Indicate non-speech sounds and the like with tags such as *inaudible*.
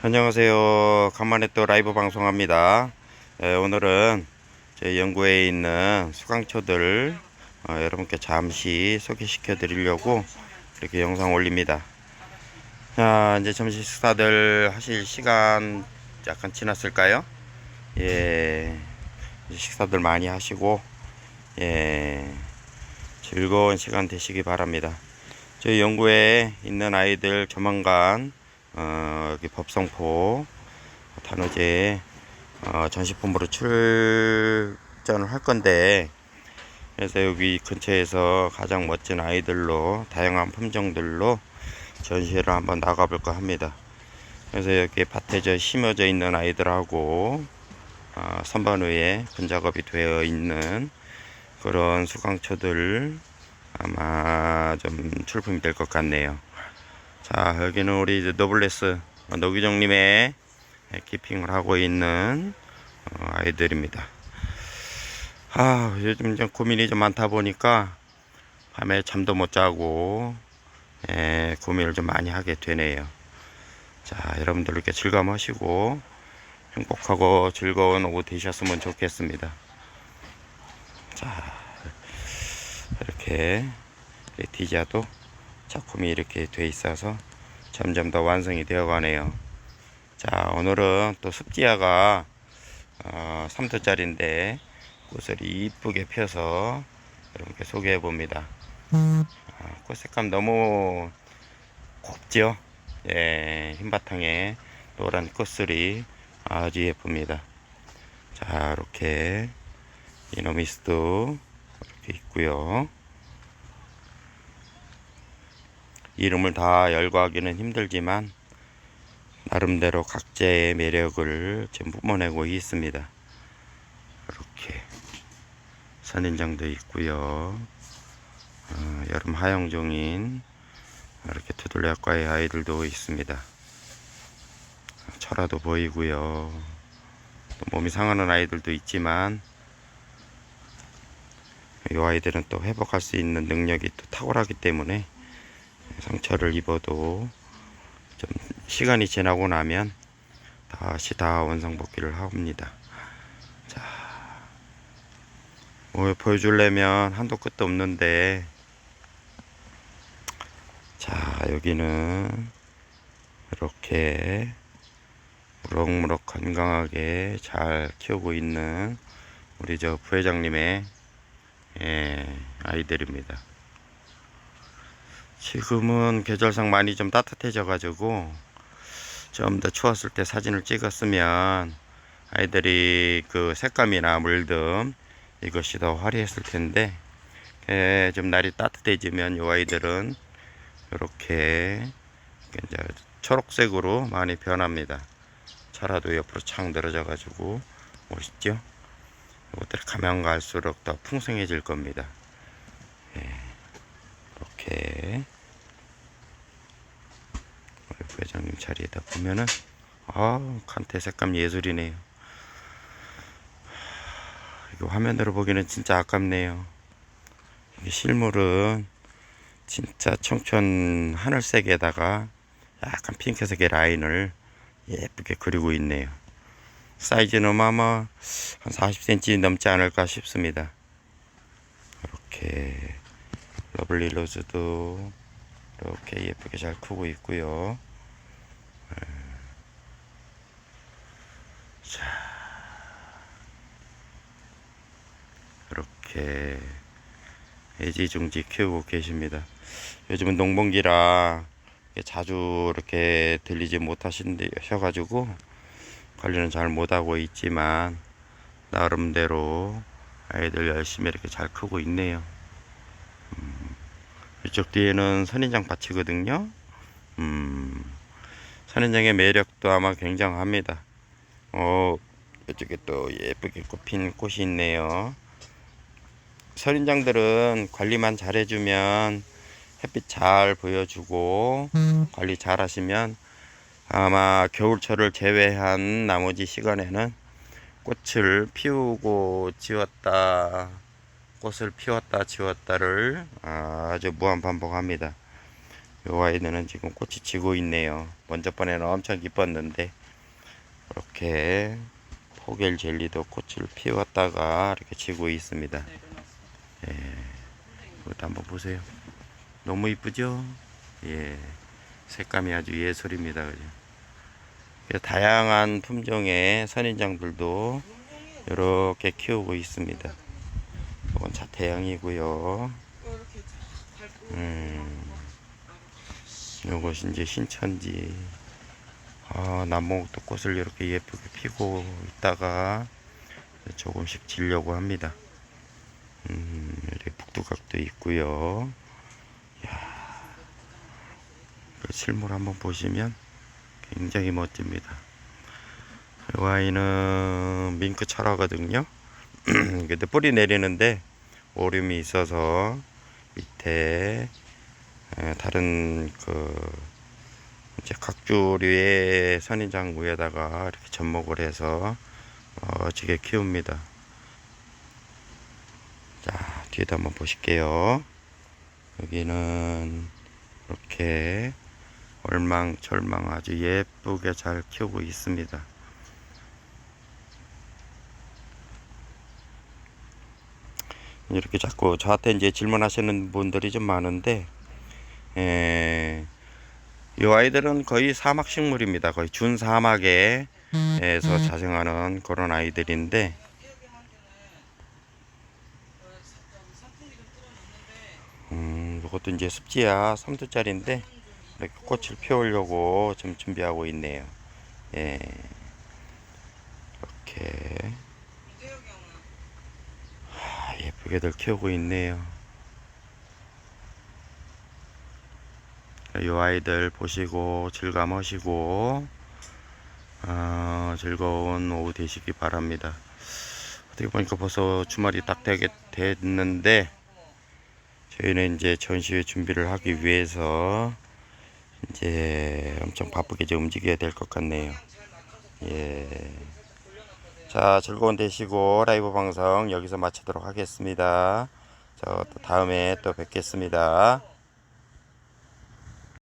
안녕하세요. 간만에 또 라이브 방송합니다. 에, 오늘은 제 연구에 있는 수강초들 어, 여러분께 잠시 소개시켜 드리려고 이렇게 영상 올립니다. 자, 이제 점심 식사들 하실 시간 약간 지났을까요? 예, 식사들 많이 하시고, 예, 즐거운 시간 되시기 바랍니다. 저희 연구에 있는 아이들 조만간 어, 여기 법성포 단오제 어, 전시품으로 출전을 할 건데 그래서 여기 근처에서 가장 멋진 아이들로 다양한 품종들로 전시회를 한번 나가볼까 합니다. 그래서 여기 밭에 저 심어져 있는 아이들하고 어, 선반 위에 근작업이 되어 있는 그런 수강초들 아마 좀 출품이 될 것 같네요. 자, 여기는 우리 이제 노블레스 어, 노기정님의 키핑을 하고 있는 어, 아이들입니다. 아, 요즘 좀 고민이 좀 많다 보니까 밤에 잠도 못 자고 예, 고민을 좀 많이 하게 되네요. 자, 여러분들 이렇게 즐감하시고 행복하고 즐거운 오후 되셨으면 좋겠습니다. 자, 이렇게 레티지아도 작품이 이렇게 돼 있어서 점점 더 완성이 되어 가네요. 자, 오늘은 또 습지아가 어, 3도짜리인데 꽃을 이쁘게 펴서 여러분께 소개해 봅니다. 아, 꽃 색감 너무 곱죠? 예, 흰바탕에 노란 꽃술이 아주 예쁩니다. 자, 이렇게 이노미스도 이렇게 있고요. 이름을 다 열거하기는 힘들지만 나름대로 각자의 매력을 지금 뿜어내고 있습니다. 이렇게 선인장도 있고요. 어, 여름 하영종인 이렇게 투둘레학과의 아이들도 있습니다. 철화도 보이고요. 또 몸이 상하는 아이들도 있지만 이 아이들은 또 회복할 수 있는 능력이 또 탁월하기 때문에 상처를 입어도 좀 시간이 지나고 나면 다시 다 원상복귀를 합니다. 자, 뭐 보여주려면 한도 끝도 없는데, 자, 여기는 이렇게 무럭무럭 건강하게 잘 키우고 있는 우리 저 부회장님의 예, 아이들입니다. 지금은 계절상 많이 좀 따뜻해져 가지고 좀 더 추웠을 때 사진을 찍었으면 아이들이 그 색감이나 물듬 이것이 더 화려했을 텐데 예, 좀 날이 따뜻해지면 이 아이들은 이렇게 이제 초록색으로 많이 변합니다. 차라도 옆으로 창 늘어져 가지고 멋있죠? 이것들이 가면 갈수록 더 풍성해질 겁니다. 예. 이렇게 우리 부회장님 자리에다 보면은 아 칸테 색감 예술이네요. 이거 화면으로 보기는 진짜 아깝네요. 실물은 진짜 청춘 하늘색에다가 약간 핑크색의 라인을 예쁘게 그리고 있네요. 사이즈는 아마 한 40cm 넘지 않을까 싶습니다. 이렇게 러블리 로즈도 이렇게 예쁘게 잘 크고 있고요. 예. 자, 이렇게 애지중지 키우고 계십니다. 요즘은 농번기라 자주 이렇게 들리지 못하셔가지고 관리는 잘 못하고 있지만 나름대로 아이들 열심히 이렇게 잘 크고 있네요. 이쪽 뒤에는 선인장 밭이거든요. 음, 선인장의 매력도 아마 굉장합니다. 어, 이쪽에 또 예쁘게 꽃핀 꽃이 있네요. 선인장들은 관리만 잘 해주면 햇빛 잘 보여주고 관리 잘 하시면 아마 겨울철을 제외한 나머지 시간에는 꽃을 피우고 지웠다 꽃을 피웠다 지웠다를 아주 무한 반복합니다. 요 아이들은 지금 꽃이 지고 있네요. 먼저 번에는 엄청 기뻤는데 이렇게 포겔 젤리도 꽃을 피웠다가 이렇게 지고 있습니다. 예, 이것도 한번 보세요. 너무 이쁘죠? 예, 색감이 아주 예술입니다. 그죠? 그래서 다양한 품종의 선인장들도 이렇게 키우고 있습니다. 이건 자태양이고요. 음, 요것이 이제 신천지. 아, 남목도 꽃을 이렇게 예쁘게 피고 있다가 조금씩 지려고 합니다. 음, 이렇게 북두각도 있고요. 이야, 그 실물 한번 보시면 굉장히 멋집니다. 이 아이는 밍크 철화거든요. *clears throat* 근데 뿌리 내리는데 오름이 있어서 밑에 에, 다른 그 이제 각주류의 선인장 위에다가 이렇게 접목을 해서 어지게 키웁니다. 자 뒤에도 한번 보실게요. 여기는 이렇게 얼망철망 아주 예쁘게 잘 키우고 있습니다. 이렇게 자꾸 저한테 이제 질문하시는 분들이 좀 많은데, 에, 이 아이들은 거의 사막 식물입니다. 거의 준사막에서 자생하는 그런 아이들인데, 음, 이것도 이제 습지야 3두짜리인데, 이렇게 꽃을 피우려고 지금 준비하고 있네요. 예. 이렇게. 아, 예쁘게들 키우고 있네요. 이 아이들 보시고 즐감하시고 어, 즐거운 오후 되시기 바랍니다. 어떻게 보니까 벌써 주말이 딱 되게 됐는데 저희는 이제 전시회 준비를 하기 위해서 이제 엄청 바쁘게 좀 움직여야 될 것 같네요. 예. 자, 즐거운 되시고 라이브 방송 여기서 마치도록 하겠습니다. 저 또 다음에 또 뵙겠습니다.